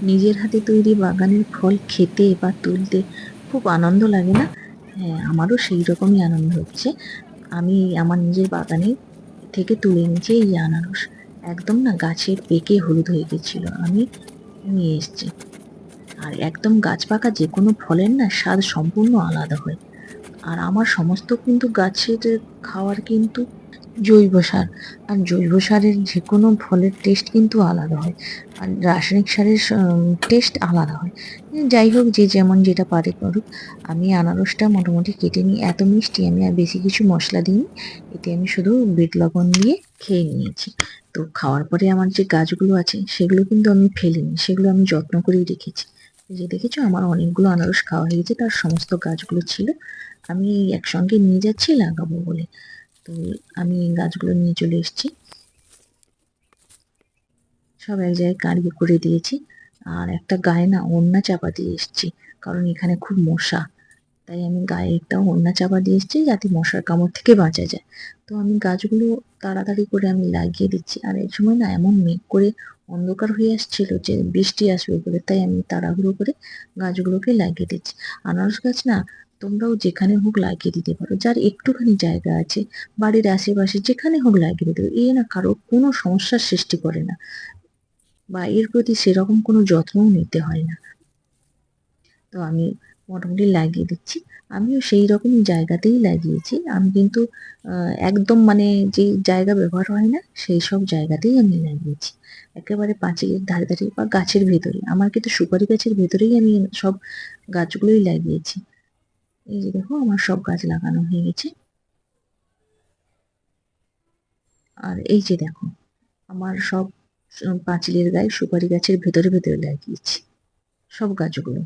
নিজের হাতে তৈরি বাগানের ফল খেতে বা তুলতে খুব আনন্দ লাগে না? হ্যাঁ আমারও সেই রকমই আনন্দ হচ্ছে। আমি আমার নিজের বাগানে থেকে তুলে এনেছি এই আনারস। একদম না গাছের পেকে হলুদ হয়ে গেছিল, আমি নিয়ে এসেছি। আর একদম গাছ পাকা যে কোনো ফলের না স্বাদ সম্পূর্ণ আলাদা হয়। আর আমার সমস্ত কিন্তু গাছের খাওয়ার কিন্তু জৈব সার। আর জৈব সারের যে কোনো ফলের টেস্ট কিন্তু আলাদা হয়। আর রাসায়নিক সারের টেস্ট আলাদা হয়। যাই হোক, যে যেমন যেটা পারে করুক। আমি আনারসটা মোটামুটি কেটে নিই। এত মিষ্টি আমি আর বেশি কিছু মশলা দিইনি। এতে আমি শুধু বিট লবণ দিয়ে খেয়ে নিয়েছি। তো খাওয়ার পরে আমার যে গাছগুলো আছে, সেগুলো কিন্তু আমি ফেলিনি। সেগুলো আমি যত্ন করেই রেখেছি। যে দেখেছ, আমার অনেকগুলো আনারস খাওয়া হয়ে গেছে, তার সমস্ত গাছগুলো ছিল। আমি একসঙ্গে নিয়ে যাচ্ছি লাগাবো বলে। তো আমি গাছগুলো নিয়ে চলে এসেছি। সব এক জায়গায় কাঁড়িয়ে করে দিয়েছি। আর একটা গায়ে না ওড়না চাপা দিয়ে এসেছি, কারণ এখানে খুব মশা। তাই আমি গায়ে একটা ওড়না চাপা দিয়ে এসেছি, যাতে মশার কামড় থেকে বাঁচা যায়। তো আমি গাছগুলো তাড়াতাড়ি করে আমি লাগিয়ে দিচ্ছি। আর এই সময় না এমন মেঘ করে অন্ধকার হয়ে আসছিল যে বৃষ্টি আসবে বলে, তাই আমি তাড়াহুড়ো করে গাছগুলোকে লাগিয়ে দিচ্ছি। আনারস গাছ না, তোমরাও যেখানে হোক লাগিয়ে দিতে পারো, যার একটুখানি জায়গা আছে, বাড়ির আশেপাশে যেখানে হোক লাগিয়ে দিতে পারো। এ না কারও কোনো সমস্যার সৃষ্টি করে না বা এর প্রতি সেরকম কোনো যত্নও নিতে হয় না। তো আমি মোটামুটি লাগিয়ে দিচ্ছি। আমিও সেই রকমই জায়গাতেই লাগিয়েছি। আমি কিন্তু একদম মানে যে জায়গা ব্যবহার হয় না, সেই সব জায়গাতেই আমি লাগিয়েছি। একেবারে পাঁচিলের ধারে ধারে বা গাছের ভেতরে আমার কিন্তু সুপারি গাছের ভেতরেই আমি সব গাছগুলোই লাগিয়েছি। এই যে দেখো, আমার সব গাছ লাগানো হয়ে গেছে। আর এই যে দেখো, আমার সব পাঁচিলের গায়ে সুপারি গাছের ভেতরে ভেতরে লাগিয়েছি। সব গাছগুলো।